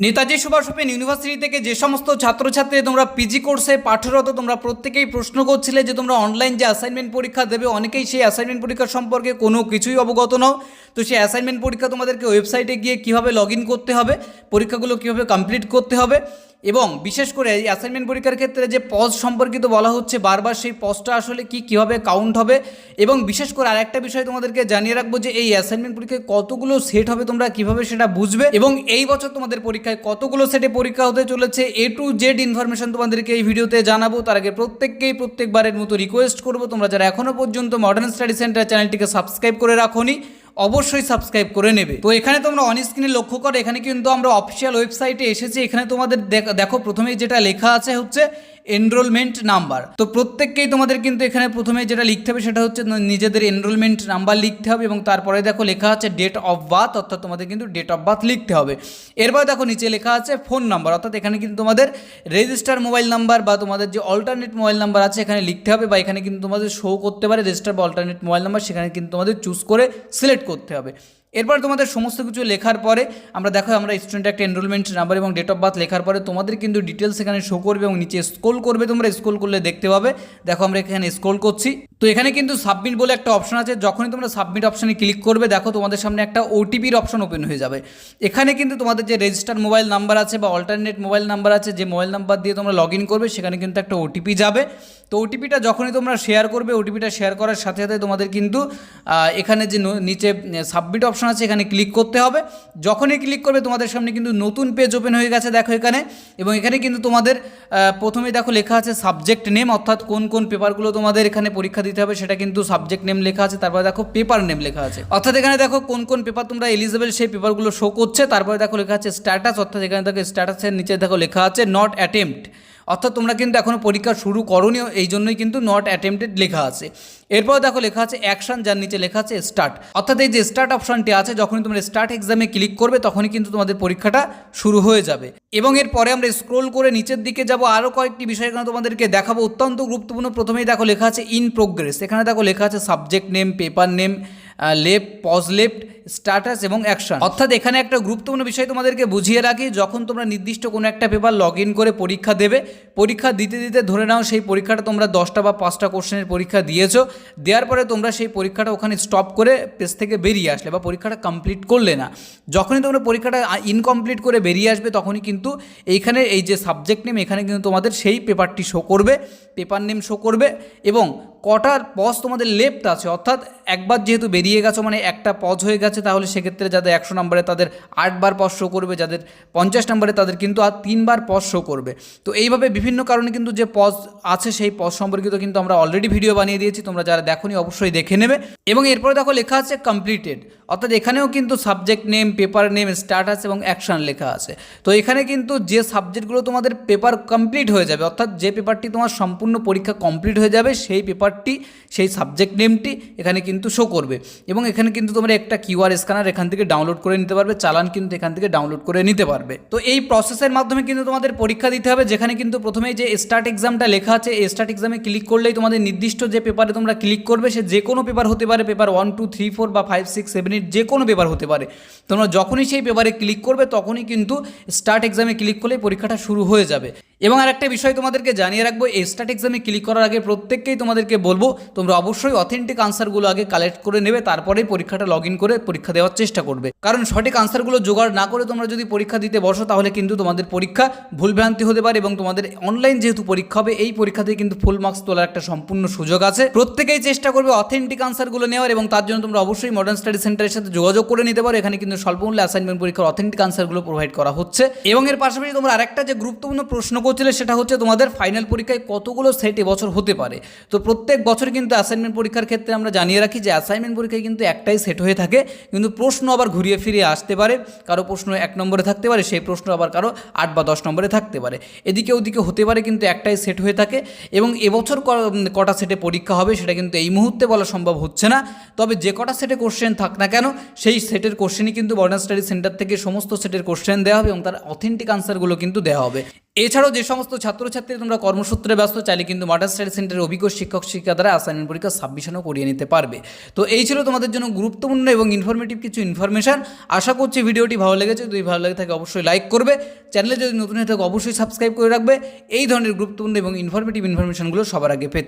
Netaji Subhash open university থেকে যে সমস্ত ছাত্রছাত্রী তোমরা পিজি কোর্সে পাঠরত, তোমরা প্রত্যেকেই প্রশ্ন করছিলে যে তোমরা অনলাইন যে অ্যাসাইনমেন্ট পরীক্ষা দেবে, অনেকেই সেই অ্যাসাইনমেন্ট পরীক্ষা সম্পর্কে কোনো কিছুই অবগত নও। তো সেই অ্যাসাইনমেন্ট পরীক্ষা তোমাদেরকে ওয়েবসাইটে গিয়ে কীভাবে লগ করতে হবে, পরীক্ষাগুলো কীভাবে কমপ্লিট করতে হবে এবং বিশেষ করে এই অ্যাসাইনমেন্ট পরীক্ষার ক্ষেত্রে যে পজ সম্পর্কিত বলা হচ্ছে, বারবার সেই পজটা আসলে কি, কীভাবে কাউন্ট হবে? এবং বিশেষ করে আরেকটা বিষয় তোমাদেরকে জানিয়ে রাখব যে এই অ্যাসাইনমেন্ট পরীক্ষায় কতগুলো সেট হবে তোমরা কীভাবে সেটা বুঝবে? এবং এই বছর তোমাদের পরীক্ষায় কতগুলো সেটে পরীক্ষা হতে চলেছে? এ টু জেড ইনফরমেশন তোমাদেরকে এই ভিডিওতে জানাব। তার আগে প্রত্যেককেই প্রত্যেকবারের মতো রিকোয়েস্ট করব। তোমরা যারা এখনও পর্যন্ত মডার্ন স্টাডি সেন্টার চ্যানেলটিকে সাবস্ক্রাইব করে রাখোনি অবশ্যই সাবস্ক্রাইব করে নেবে। তো এখানে তোমরা অন স্ক্রিনে লক্ষ্য করো, এখানে কিন্তু আমরা অফিসিয়াল ওয়েবসাইটে এসেছি। এখানে তোমাদের দেখো, প্রথমেই যেটা লেখা আছে হচ্ছে এনরোলমেন্ট নাম্বার তো প্রত্যেককেই তোমাদের কিন্তু এখানে প্রথমে যেটা লিখতে হবে সেটা হচ্ছে নিজেদের এনরোলমেন্ট নাম্বার লিখতে হবে এবং তারপরে দেখো লেখা আছে ডেট অফ বার্থ অর্থাৎ তোমাদের কিন্তু ডেট অফ বার্থ লিখতে হবে। এরপর দেখো নিচে লেখা আছে ফোন নাম্বার অর্থাৎ এখানে কিন্তু তোমাদের রেজিস্টার মোবাইল নাম্বার বা তোমাদের যে অল্টারনেট মোবাইল নাম্বার আছে এখানে লিখতে হবে বা এখানে কিন্তু তোমাদের শো করতে পারে রেজিস্টার বা অল্টারনেট মোবাইল নাম্বার সেখানে কিন্তু তোমাদের চুজ করে সিলেক্ট করতে হবে। এরপর তোমাদের সমস্ত কিছু লেখার পরে, আমরা দেখো আমরা স্টুডেন্ট একটা এনরোলমেন্ট নাম্বার এবং ডেট অফ বার্থ লেখার পরে তোমাদের কিন্তু ডিটেলস এখানে শো করবে এবং নিচে স্ক্রোল করবে তোমরা স্ক্রোল করলে দেখতে পাবে। দেখো আমরা এখানে স্ক্রোল করছি। তো এখানে কিন্তু সাবমিট বলে একটা অপশন আছে। যখনই তোমরা সাবমিট অপশনে ক্লিক করবে, দেখো তোমাদের সামনে একটা ওটিপির অপশন ওপেন হয়ে যাবে। এখানে কিন্তু তোমাদের যে রেজিস্টার মোবাইল নাম্বার আছে বা অল্টারনেট মোবাইল নাম্বার আছে, যে মোবাইল নাম্বার দিয়ে তোমরা লগ করবে, সেখানে কিন্তু একটা ওটিপি যাবে। তো ওটিপিটা যখনই তোমরা শেয়ার করবে ওটিপিটা শেয়ার করার সাথে সাথে তোমাদের কিন্তু এখানে যে নিচে সাবমিট অপশন আছে, এখানে ক্লিক করতে হবে। যখনই ক্লিক করবে, তোমাদের সামনে কিন্তু নতুন পেজ ওপেন হয়ে গেছে, দেখো এখানে। এবং এখানে কিন্তু তোমাদের প্রথমে দেখো লেখা আছে সাবজেক্ট নেম অর্থাৎ কোন কোন পেপারগুলো তোমাদের এখানে পরীক্ষা দিতে হবে, সেটা কিন্তু সাবজেক্ট নেম লেখা আছে, তারপরে দেখো পেপার নেম লেখা আছে। অর্থাৎ এখানে দেখো কোন কোন পেপার তোমরা এলিজেবল সেই পেপারগুলো শো করছে, তারপরে দেখো লেখা আছে স্ট্যাটাস অর্থাৎ এখানে দেখো স্ট্যাটাসের নিচে দেখো লেখা আছে নট অ্যাটেম্পট অর্থাৎ তোমরা কিন্তু এখনও পরীক্ষা শুরু করোনি এই জন্যই কিন্তু নট অ্যাটেম্পটেড লেখা আছে। এরপর দেখো লেখা আছে অ্যাকশন যার নিচে লেখা আছে স্টার্ট অর্থাৎ এই যে স্টার্ট অপশনটি আছে, যখনই তোমরা স্টার্ট এক্সামে ক্লিক করবে, তখনই কিন্তু তোমাদের পরীক্ষাটা শুরু হয়ে যাবে। এবং এরপরে আমরা স্ক্রোল করে নিচের দিকে যাব আরও কয়েকটি বিষয় এখানে তোমাদেরকে দেখাবো। অত্যন্ত গুরুত্বপূর্ণ, প্রথমেই দেখো লেখা আছে ইন প্রোগ্রেস এখানে দেখো লেখা আছে subject name paper name left pause left status এবং অ্যাকশন অর্থাৎ এখানে একটা গুরুত্বপূর্ণ বিষয় তোমাদেরকে বুঝিয়ে রাখি, যখন তোমরা নির্দিষ্ট কোনো একটা পেপার লগ ইন করে পরীক্ষা দেবে, পরীক্ষা দিতে দিতে ধরে নাও সেই পরীক্ষাটা তোমরা দশটা বা পাঁচটা কোশ্চেনের পরীক্ষা দিয়েছ, দেওয়ার পরে তোমরা সেই পরীক্ষাটা ওখানে স্টপ করে পেজ থেকে বেরিয়ে আসলে বা পরীক্ষাটা কমপ্লিট করলে না। যখনই তোমরা পরীক্ষাটা ইনকমপ্লিট করে বেরিয়ে আসবে, তখনই কিন্তু এইখানে এই যে সাবজেক্ট নেম এখানে কিন্তু তোমাদের সেই পেপারটি শো করবে পেপার নেম শো করবে এবং কটার পজ তোমাদের লেফট আছে। অর্থাৎ একবার যেহেতু বেরিয়ে গেছো মানে একটা পজ হয়ে গেছে তাহলে সেক্ষেত্রে যাদের একশো নম্বরে তাদের আটবার পজ শো করবে, যাদের পঞ্চাশ নম্বরে তাদের কিন্তু আর তিনবার পজ শো করবে। তো এইভাবে বিভিন্ন কারণে কিন্তু যে পজ আছে, সেই পজ সম্পর্কিত কিন্তু আমরা অলরেডি ভিডিও বানিয়ে দিয়েছি, তোমরা যারা দেখোনি অবশ্যই দেখে নেবে। এবং এরপরে দেখো, লেখা আছে কমপ্লিটেড অর্থাৎ এখানেও কিন্তু subject name paper name status এবং অ্যাকশন লেখা আছে। তো এখানে কিন্তু যে সাবজেক্টগুলো তোমাদের পেপার কমপ্লিট হয়ে যাবে, অর্থাৎ যে পেপারটি তোমার সম্পূর্ণ পরীক্ষা কমপ্লিট হয়ে যাবে, সেই পেপারটি সেই সাবজেক্ট নেমটি এখানে কিন্তু শো করবে। এবং এখানে কিন্তু তোমরা একটা কিউআর স্ক্যানার এখান থেকে ডাউনলোড করে নিতে পারবে, চালান কিন্তু এখান থেকে ডাউনলোড করে নিতে পারবে। তো এই প্রসেসের মাধ্যমে কিন্তু তোমাদের পরীক্ষা দিতে হবে, যেখানে কিন্তু প্রথমেই যে স্টার্ট এক্সামটা লেখা আছে, এই স্টার্ট এক্সামে ক্লিক করলেই তোমাদের নির্দিষ্ট যে পেপারে তোমরা ক্লিক করবে, সে যে কোনো পেপার হতে পারে paper one two three four বা ফাইভ সিক্স সেভেন এইট যে কোনো পেপার হতে পারে। তোমরা যখনই সেই পেপারে ক্লিক করবে, তখনই কিন্তু স্টার্ট এক্সামে ক্লিক করলেই পরীক্ষাটা শুরু হয়ে যাবে। এবং আরেকটা বিষয় তোমাদেরকে জানিয়ে রাখব, এই স্টার্ট এক্সামে ক্লিক করার আগে প্রত্যেককেই তোমাদেরকে বলব, তোমরা অবশ্যই অথেন্টিক আনসারগুলো আগে কালেক্ট করে নেবে, তারপরেই পরীক্ষাটা লগ ইন করে পরীক্ষা দেওয়ার চেষ্টা করবে। কারণ সঠিক আনসারগুলো জোগাড় না করে তোমরা যদি পরীক্ষা দিতে বসো, তাহলে কিন্তু তোমাদের পরীক্ষা ভুলভ্রান্তি হতে পারে এবং তোমাদের অনলাইন যেহেতু পরীক্ষা হবে, এই পরীক্ষাতে কিন্তু ফুল মার্কস তোলার একটা সম্পূর্ণ সুযোগ আছে। প্রত্যেকেই চেষ্টা করবে অথেন্টিক আনসারগুলো নেওয়ার এবং তার জন্য তোমরা অবশ্যই মডার্ন স্টাডি সেন্টারের সাথে যোগাযোগ করে নিতে পারো, এখানে কিন্তু স্বল্প স্বল্পমূল্যে অ্যাসাইনমেন্ট পরীক্ষার অথেন্টিক আনসারগুলো প্রোভাইড করা হচ্ছে। এবং এর পাশাপাশি তোমরা আরেকটা যে গুরুত্বপূর্ণ প্রশ্ন করছিলে সেটা হচ্ছে তোমাদের ফাইনাল পরীক্ষায় কতগুলো সেট এবছর হতে পারে। তো প্রত্যেক বছর কিন্তু অ্যাসাইনমেন্ট পরীক্ষার ক্ষেত্রে আমরা জানিয়ে রাখি যে অ্যাসাইনমেন্ট পরীক্ষায় কিন্তু একটাই সেট হয়ে থাকে। কিন্তু প্রশ্ন আবার ঘুরিয়ে ফিরিয়ে আসতে পারে। কারও প্রশ্ন এক নম্বরে থাকতে পারে, সেই প্রশ্ন আবার কারও আট বা দশ নম্বরে থাকতে পারে। এদিকে ওদিকে হতে পারে কিন্তু একটাই সেট হয়ে থাকে এবং এবছর কটা সেটে পরীক্ষা হবে সেটা কিন্তু এই মুহূর্তে বলা সম্ভব হচ্ছে না। তবে যে কটা সেটে কোশ্চেন থাক না কেন, সেই সেটের কোশ্চেনই কিন্তু মডার্ন স্টাডি সেন্টার থেকে সমস্ত সেটের কোশ্চেন দেওয়া হবে এবং তার অথেন্টিক আনসারগুলো কিন্তু দেওয়া হবে। এছাড়াও যে সমস্ত ছাত্রছাত্রী তোমরা কর্মসূত্রে ব্যস্ত, চাইলে কিন্তু মাটার স্টাডি সেন্টারের অভিজ্ঞ শিক্ষক শিক্ষিকা দ্বারা অ্যাসাইনমেন্ট পরীক্ষা সাবমিশনও করিয়ে নিতে পারবে। তো এই ছিল তোমাদের জন্য গুরুত্বপূর্ণ এবং ইনফরমেটিভ কিছু ইনফরমেশান আশা করছি ভিডিওটি ভালো লেগেছে। যদি ভালো লেগে থাকে অবশ্যই লাইক করবে। চ্যানেলে যদি নতুন হয়ে থাকে, অবশ্যই সাবস্ক্রাইব করে রাখবে। এই ধরনের গুরুত্বপূর্ণ এবং ইনফরমেটিভ ইনফরমেশনগুলো সবার আগে পেতে।